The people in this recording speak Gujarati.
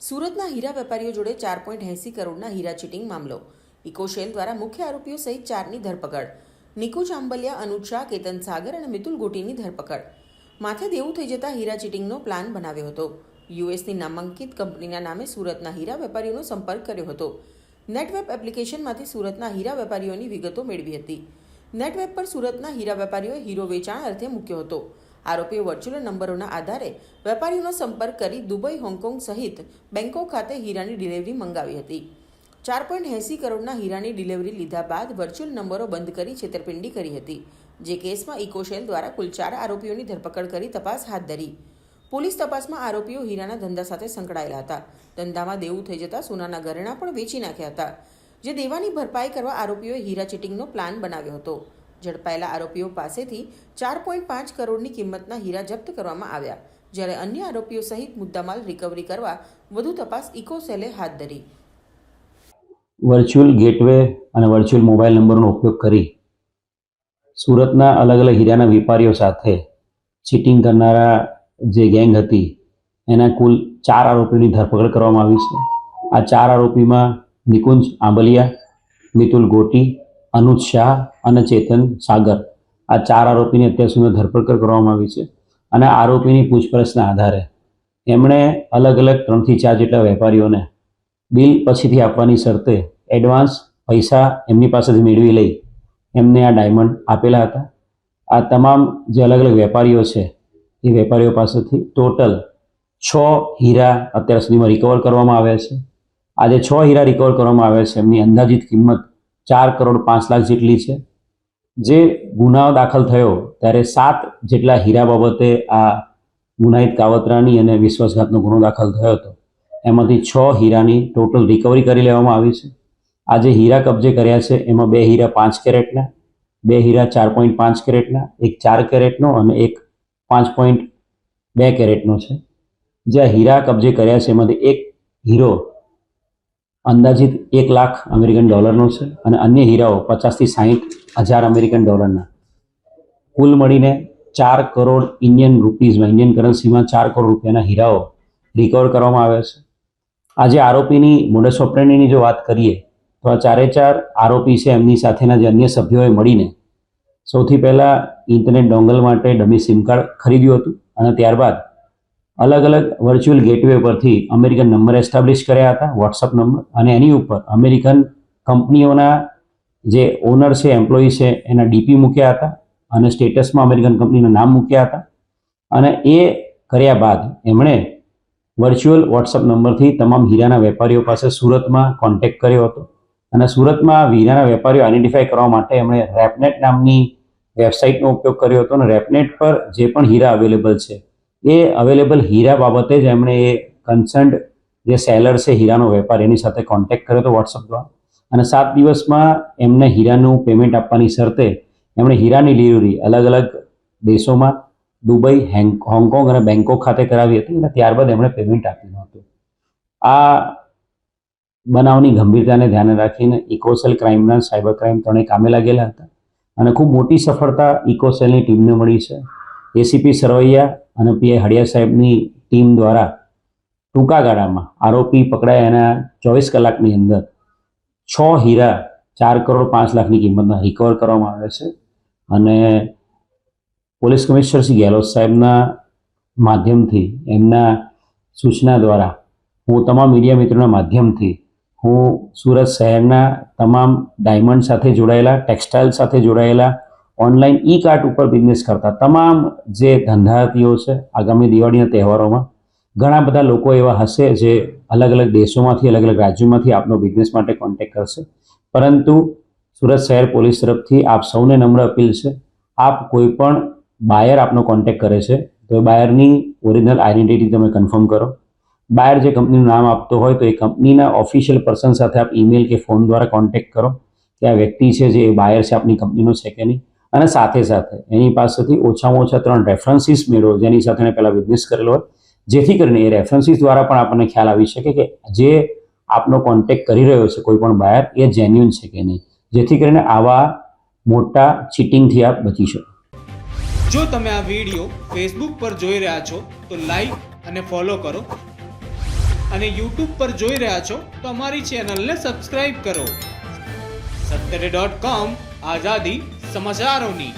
સુરતના હીરા વેપારીઓ જોડે ચાર પોઈન્ટ એંસી કરોડના હીરા ચીટિંગ મામલો. ઇકોશેલ દ્વારા મુખ્ય આરોપીઓ સહિત ચારની ધરપકડ. નિકુ આંબલિયા અનુજ શાહ કેતન સાગર અને મિતુલ ગોટીની ધરપકડ. માથે દેવું થઈ જતા હીરા ચીટિંગનો પ્લાન બનાવ્યો હતો. યુએસની નામાંકિત કંપનીના નામે સુરતના હીરા વેપારીઓનો સંપર્ક કર્યો હતો. નેટવેબ એપ્લિકેશનમાંથી સુરતના હીરા વેપારીઓની વિગતો મેળવી હતી. નેટવેબ પર સુરતના હીરા વેપારીઓએ હીરો વેચાણ અર્થે મૂક્યો હતો. આરોપીઓ વર્ચ્યુઅલ નંબરોના આધારે વેપારીઓનો સંપર્ક કરી દુબઈ, હોંગકોંગ સહિત બેંકોક ખાતે હીરાની ડિલિવરી મંગાવી હતી. ચાર પોઈન્ટ એંસી કરોડના હીરાની ડિલિવરી લીધા બાદ વર્ચ્યુઅલ નંબરો બંધ કરી છેતરપિંડી કરી હતી, જે કેસમાં ઇકોશેલ દ્વારા કુલ ચાર આરોપીઓની ધરપકડ કરી તપાસ હાથ ધરી. પોલીસ તપાસમાં આરોપીઓ હીરાના ધંધા સાથે સંકળાયેલા હતા. ધંધામાં દેવું થઈ જતા સોનાના ઘરેણાં પણ વેચી નાખ્યા હતા, જે દેવાની ભરપાઈ કરવા આરોપીઓએ હીરા ચીટિંગનો પ્લાન બનાવ્યો હતો. ઝડપાયેલા આરોપીઓ પાસેથી ચાર પોઈન્ટ પાંચ કરોડની કિંમતના હીરા જપ્ત કરવામાં આવ્યા, જ્યારે અન્ય આરોપીઓ સહિત મુદ્દામાલ રિકવરી કરવા વધુ તપાસ ઇકોસેલે હાથ ધરી. વર્ચ્યુઅલ ગેટવે અને વર્ચ્યુઅલ મોબાઈલ નંબરનો ઉપયોગ કરી સુરતના અલગ અલગ હીરાના વેપારીઓ સાથે ચીટિંગ કરનારા જે ગેંગ હતી, એના કુલ ચાર આરોપીઓની ધરપકડ કરવામાં આવી છે. આ ચાર આરોપીમાં નિકુંજ આંબલિયા, મિતુલ ગોટી અનુજ શાહ અને ચેતન સાગર. આ ચાર આરોપીની અત્યાર સુધી ધરપકડ કરવામાં આવી છે અને આરોપીની પૂછપરછના આધારે એમણે અલગ અલગ ત્રણથી ચાર જેટલા વેપારીઓને બિલ પછીથી આપવાની શરતે એડવાન્સ પૈસા એમની પાસેથી મેળવી લઈ એમને આ ડાયમંડ આપેલા હતા. આ તમામ જે અલગ અલગ વેપારીઓ છે એ વેપારીઓ પાસેથી ટોટલ છ હીરા અત્યાર સુધીમાં રિકવર કરવામાં આવ્યા છે. આજે છ હીરા રિકવર કરવામાં આવ્યા છે. એમની અંદાજિત કિંમત ચાર કરોડ પાંચ લાખ જેટલી છે. જે ગુનાઓ દાખલ થયો ત્યારે સાત જેટલા હીરા બાબતે આ ગુનાહિત કાવતરાની અને વિશ્વાસઘાતનો ગુનો દાખલ થયો હતો. એમાંથી છ હીરાની ટોટલ રિકવરી કરી લેવામાં આવી છે. આ જે હીરા કબજે કર્યા છે, એમાં બે હીરા પાંચ કેરેટના, બે હીરા ચાર પોઈન્ટ પાંચ કેરેટના, એક ચાર કેરેટનો અને એક પાંચ પોઈન્ટ બે કેરેટનો છે. જે હીરા કબજે કર્યા છે, એમાંથી એક હીરો અંદાજિત એક લાખ અમેરિકન ડોલરનો છે અને અન્ય હીરાઓ પચાસથી સાહીઠ હજાર અમેરિકન ડોલરના. કુલ મળીને ચાર કરોડ ઇન્ડિયન રૂપીઝમાં, ઇન્ડિયન કરન્સીમાં ચાર કરોડ રૂપિયાના હીરાઓ રિકવર કરવામાં આવ્યા છે. આજે આરોપીની મોડસ ઓપરેન્ડીની જો વાત કરીએ, તો આ ચારે ચાર આરોપી છે એમની સાથેના જે અન્ય સભ્યોએ મળીને સૌથી પહેલાં ઇન્ટરનેટ ડોંગલ માટે ડમી સિમ કાર્ડ ખરીદ્યું હતું અને ત્યારબાદ અલગ અલગ વર્ચ્યુઅલ ગેટવે પરથી અમેરિકન નંબર એસ્ટાબ્લિશ કર્યા હતા વોટ્સઅપ નંબર અને એની ઉપર અમેરિકન કંપનીઓના જે ઓનર છે એમ્પ્લોયી છે, એના ડીપી મૂક્યા હતા અને સ્ટેટસમાં અમેરિકન કંપનીના નામ મૂક્યા હતા. અને એ કર્યા બાદ એમણે વર્ચ્યુઅલ વોટ્સઅપ નંબરથી તમામ હીરાના વેપારીઓ પાસે સુરતમાં કોન્ટેક્ટ કર્યો હતો. અને સુરતમાં હીરાના વેપારીઓ આઈડેન્ટિફાઈ કરવા માટે એમણે રેપનેટ નામની વેબસાઇટનો ઉપયોગ કર્યો હતો અને રેપનેટ પર જે પણ હીરા અવેલેબલ છે એ અવેલેબલ હીરા બાબતે જ એમણે એ કન્સર્ન્ડ જે સેલર છે હીરાનો વેપાર, એની સાથે કોન્ટેક્ટ કર્યો હતો વોટ્સઅપ દ્વારા. અને સાત દિવસમાં એમને હીરાનું પેમેન્ટ આપવાની શરતે એમણે હીરાની ડિલિવરી અલગ અલગ દેશોમાં, દુબઈ, હેંગ, હોંગકોંગ અને બેંકોક ખાતે કરાવી હતી અને ત્યારબાદ એમણે પેમેન્ટ આપ્યું હતું આ બનાવની ગંભીરતાને ધ્યાને રાખીને ઇકોસેલ ક્રાઇમના સાયબર ક્રાઇમ ત્રણેય કામે લાગેલા હતા. અને ખૂબ મોટી સફળતા ઇકોસેલની ટીમને મળી છે. એસીપી સરવૈયા અને પીઆઈ હડિયા સાહેબની ટીમ દ્વારા ટૂંકા ગાળામાં આરોપી પકડાયા એના ચોવીસ કલાકની અંદર. છ હીરા, ચાર કરોડ પાંચ લાખની કિંમતના રિકવર કરવામાં આવે છે. અને પોલીસ કમિશનર શ્રી ગેહલોત સાહેબના માધ્યમથી એમના સૂચના દ્વારા હું તમામ મીડિયા મિત્રોના માધ્યમથી હું સુરત શહેરના તમામ ડાયમંડ સાથે જોડાયેલા, ટેક્સટાઇલ સાથે જોડાયેલા ઓનલાઈન ઈ કાર્ટ ઉપર બિઝનેસ કરતા તમામ જે ધંધાર્થીઓ છે, આગામી દિવાળીના તહેવારોમાં, ઘણા બધા લોકો એવા હશે જે અલગ અલગ દેશોમાંથી અલગ અલગ રાજ્યોમાંથી આપનો બિઝનેસ માટે કોન્ટેક્ટ કરશે. પરંતુ સુરત શહેર પોલીસ તરફથી આપ સૌને નમ્ર અપીલ છે, આપ કોઈ પણ બાયર આપનો કોન્ટેક્ટ કરે છે, તો એ બાયરની ઓરિજિનલ આઈડેન્ટિટી તમે કન્ફર્મ કરો. બાયર જે કંપનીનું નામ આપતો હોય, તો એ કંપનીના ઓફિશિયલ પર્સન સાથે આપ ઈમેલ કે ફોન દ્વારા કોન્ટેક્ટ કરો કે આ વ્યક્તિ છે જે એ બાયર છે, આપની કંપનીનો છે કે નહીં. અને સાથે સાથે એની પાસેથી ઓછામાં ઓછા ત્રણ રેફરન્સીસ મેળવો, જેની સાથે એણે પહેલાં બિઝનેસ કરેલો હોય. જેથી કરીને એ રેફરન્સીસ દ્વારા પણ આપણને ખ્યાલ આવી શકે કે જે આપનો કોન્ટેક્ટ કરી રહ્યો છે, કોઈ પણ બાયર એ જેન્યુન છે કે નહીં. જેથી કરીને આવા મોટા ચીટિંગથી આપ બચી શકો. જો તમે આ વીડિયો ફેસબુક પર જોઈ રહ્યા છો, તો લાઈક અને ફોલો કરો. અને યુટ્યુબ પર જોઈ રહ્યા છો, તો અમારી ચેનલને સબસ્ક્રાઇબ કરો. સત્તરે ડોટ કોમ આઝાદી. સમાચારોની